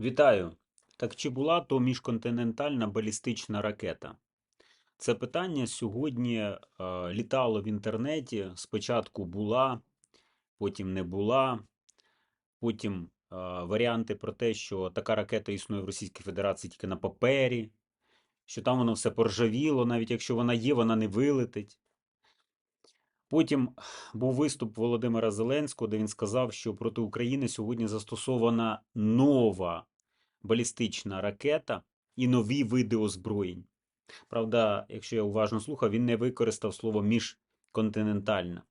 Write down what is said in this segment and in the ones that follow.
Вітаю! Так чи була то міжконтинентальна балістична ракета? Це питання сьогодні е, літало в інтернеті. Спочатку була, потім не була, потім е, варіанти про те, що така ракета існує в Російській Федерації тільки на папері, що там воно все поржавіло, навіть якщо вона є, вона не вилетить. Потім був виступ Володимира Зеленського, де він сказав, що проти України сьогодні застосована нова балістична ракета і нові види озброєнь. Правда, якщо я уважно слухав, він не використав слово міжконтинентальна.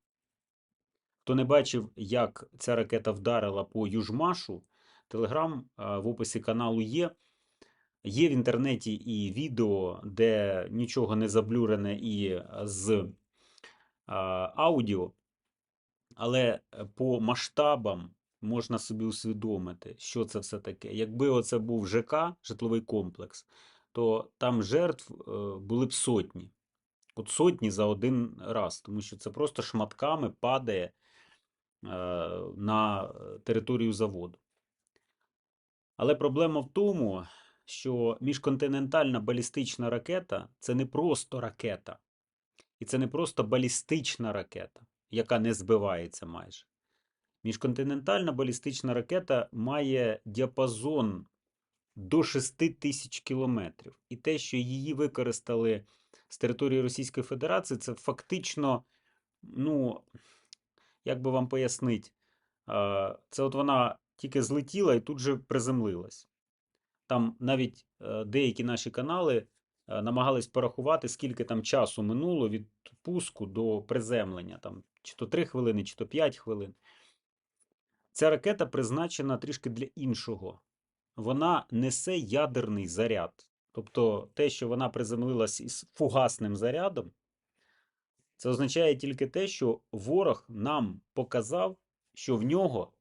Хто не бачив, як ця ракета вдарила по Южмашу, телеграм в описі каналу є. Є в інтернеті і відео, де нічого не заблюрене і з аудіо, але е, по масштабам можна собі усвідомити, що це все таке. Якби оце був ЖК, житловий комплекс, то там жертв е, були б сотні. От сотні за один раз, тому що це просто шматками падає е, на територію заводу. Але проблема в тому, що міжконтинентальна балістична ракета це не просто ракета. І це не просто балістична ракета, яка не збивається майже. Міжконтинентальна балістична ракета має діапазон до 6 тисяч кілометрів. І те, що її використали з території Російської Федерації, це фактично, ну, як би вам пояснити, це от вона тільки злетіла і тут же приземлилась. Там навіть е, деякі наші канали намагались порахувати, скільки там часу минуло від пуску до приземлення, там, чи то 3 хвилини, чи то 5 хвилин. Ця ракета призначена трішки для іншого. Вона несе ядерний заряд. Тобто те, що вона приземлилась із фугасним зарядом, це означає тільки те, що ворог нам показав, що в нього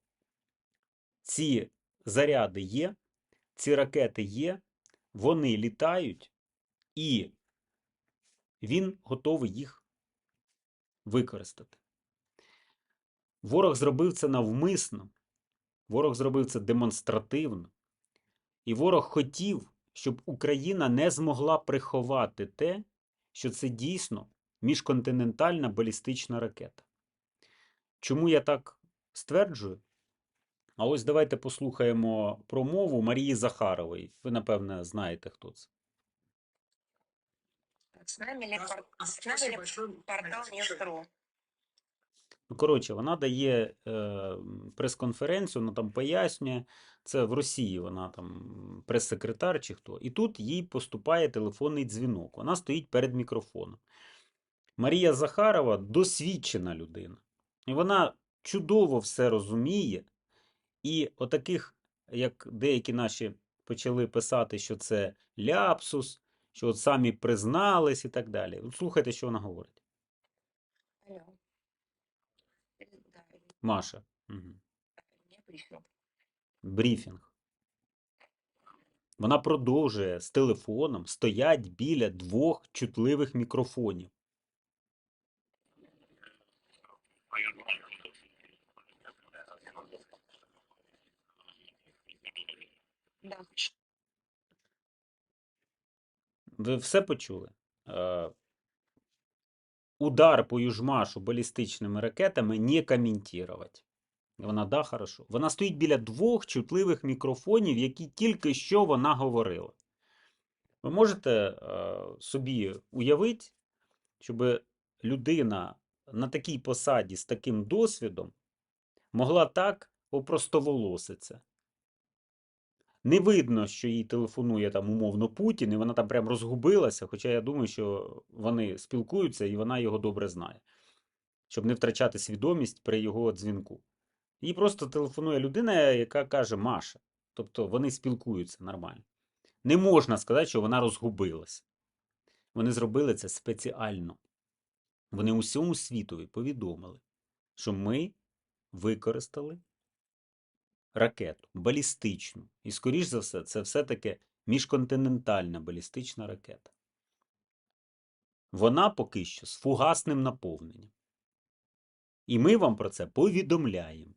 ці заряди є, ці ракети є, вони літають, і він готовий їх використати. Ворог зробив це навмисно, ворог зробив це демонстративно, і ворог хотів, щоб Україна не змогла приховати те, що це дійсно міжконтинентальна балістична ракета. Чому я так стверджую? А ось давайте послухаємо промову Марії Захарової. Ви, напевне, знаєте, хто це. С нами ли, пор- а с нами ли портал Ньюс.ру? Ну, коротше, вона дає е, прес-конференцію, вона там пояснює. Це в Росії вона там прес-секретар чи хто. І тут їй поступає телефонний дзвінок. Вона стоїть перед мікрофоном. Марія Захарова досвідчена людина. І вона чудово все розуміє. І отаких, як деякі наші почали писати, що це ляпсус, що от самі признались і так далі. От слухайте, що вона говорить. Алло. Э, Маша. Угу. брифінг. Вона продовжує з телефоном стоять біля двох чутливих мікрофонів. Да. Ви все почули? Е, удар по Южмашу балістичними ракетами не коментувати. Вона, да, хорошо. Вона стоїть біля двох чутливих мікрофонів, які тільки що вона говорила. Ви можете е, собі уявити, щоб людина на такій посаді з таким досвідом могла так опростоволоситися. Не видно, що їй телефонує там умовно Путін, і вона там прям розгубилася, хоча я думаю, що вони спілкуються і вона його добре знає, щоб не втрачати свідомість при його дзвінку. Їй просто телефонує людина, яка каже Маша. Тобто вони спілкуються нормально. Не можна сказати, що вона розгубилась. Вони зробили це спеціально. Вони усьому світові повідомили, що ми використали ракету балістичну. І, скоріш за все, це все-таки міжконтинентальна балістична ракета. Вона поки що з фугасним наповненням. І ми вам про це повідомляємо.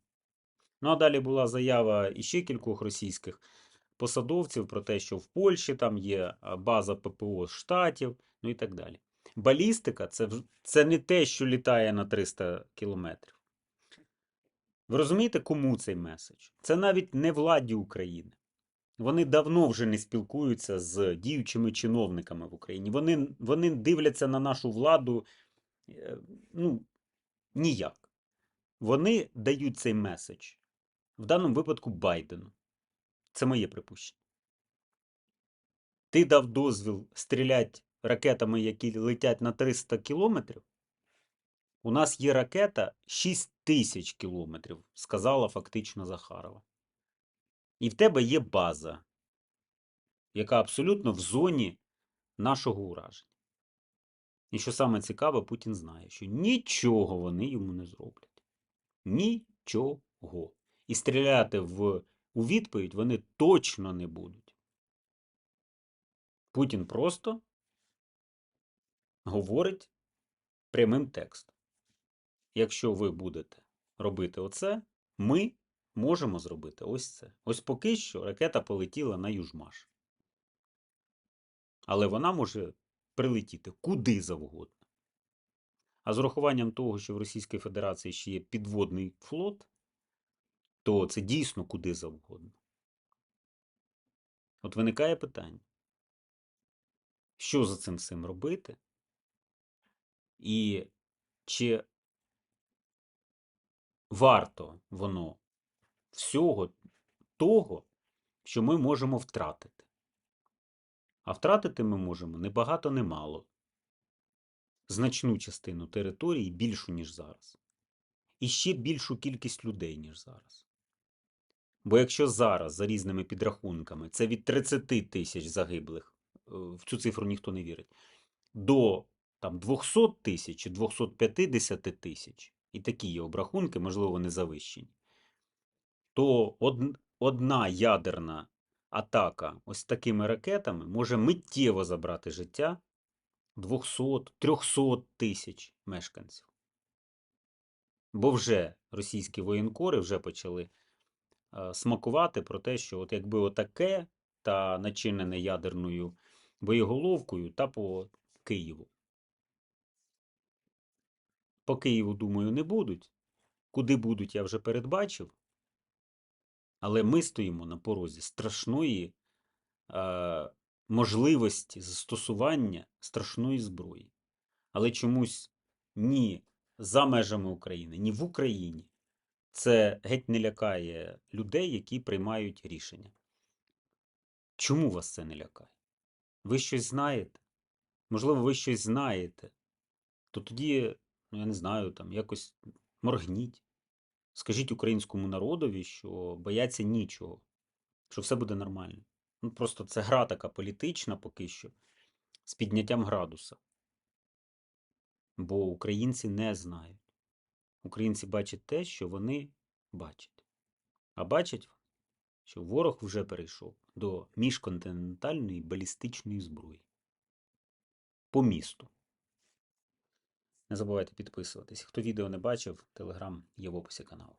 Ну а далі була заява іще кількох російських посадовців про те, що в Польщі там є база ППО Штатів, ну і так далі. Балістика це, це не те, що літає на 300 кілометрів. Ви розумієте, кому цей меседж? Це навіть не владі України. Вони давно вже не спілкуються з діючими чиновниками в Україні. Вони, вони дивляться на нашу владу е, ну, ніяк. Вони дають цей меседж. В даному випадку Байдену. Це моє припущення. Ти дав дозвіл стріляти ракетами, які летять на 300 кілометрів. У нас є ракета 6 тисяч кілометрів, сказала фактично Захарова. І в тебе є база, яка абсолютно в зоні нашого ураження. І що саме цікаве, Путін знає, що нічого вони йому не зроблять. Нічого. І стріляти в, у відповідь вони точно не будуть. Путін просто говорить прямим текстом. Якщо ви будете робити оце, ми можемо зробити ось це. Ось поки що ракета полетіла на Южмаш. Але вона може прилетіти куди завгодно. А з урахуванням того, що в Російській Федерації ще є підводний флот, то це дійсно куди завгодно. От виникає питання, що за цим всім робити? І чи варто воно всього того, що ми можемо втратити? А втратити ми можемо не багато, не мало. Значну частину території більшу, ніж зараз. І ще більшу кількість людей, ніж зараз. Бо якщо зараз, за різними підрахунками, це від 30 тисяч загиблих, е, в цю цифру ніхто не вірить, до там, 200 тисяч чи 250 тисяч, і такі є обрахунки, можливо, вони завищені, то од- одна ядерна атака ось такими ракетами може миттєво забрати життя 200-300 тисяч мешканців. Бо вже російські воєнкори вже почали е, смакувати про те, що от якби отаке та начинене ядерною боєголовкою та по Києву. По Києву, думаю, не будуть. Куди будуть, я вже передбачив. Але ми стоїмо на порозі страшної е, можливості застосування страшної зброї. Але чомусь ні за межами України, ні в Україні це геть не лякає людей, які приймають рішення. Чому вас це не лякає? Ви щось знаєте? Можливо, ви щось знаєте. То тоді, ну я не знаю, там якось моргніть. Скажіть українському народові, що бояться нічого, що все буде нормально. Ну, просто це гра така політична поки що, з підняттям градуса. Бо українці не знають. Українці бачать те, що вони бачать. А бачать, що ворог вже перейшов до міжконтинентальної балістичної зброї. По місту. Не забувайте підписуватись. Хто відео не бачив, телеграм є в описі каналу.